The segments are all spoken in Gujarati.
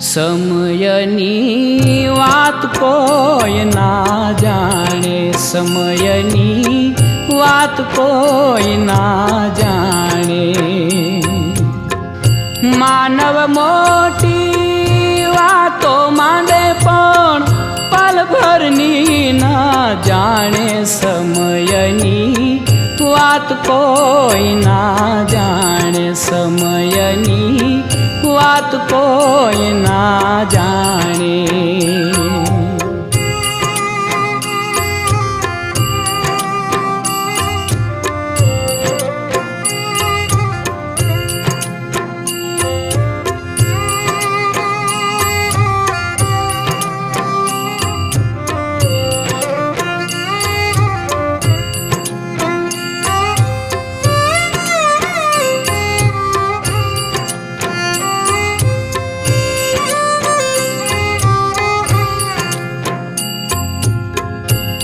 સમયની વાત કોઈ ના જાણે. સમયની વાત કોઈ ના જાણે. માનવ મોટી વાતો માંડે પણ પલભરની ના જાણે. સમયની વાત કોઈ ના જાણે. સમય કોઈ ના જાણે.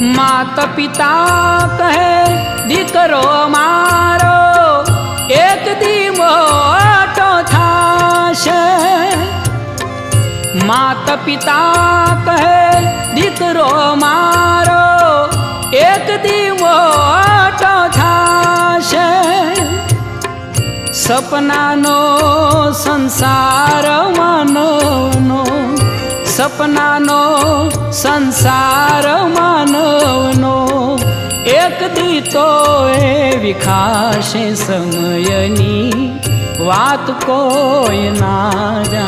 માતા પિતા કહે, દીકરો મારો, એક દી મોટો થાશે. માતા પિતા કહે, દીકરો મારો, એક દી મોટો થાશે. સપનાનો સંસાર માનવનો સપનાનો સંસાર એક દી તો એ વિખાશે સમયની વાત કોઈ ના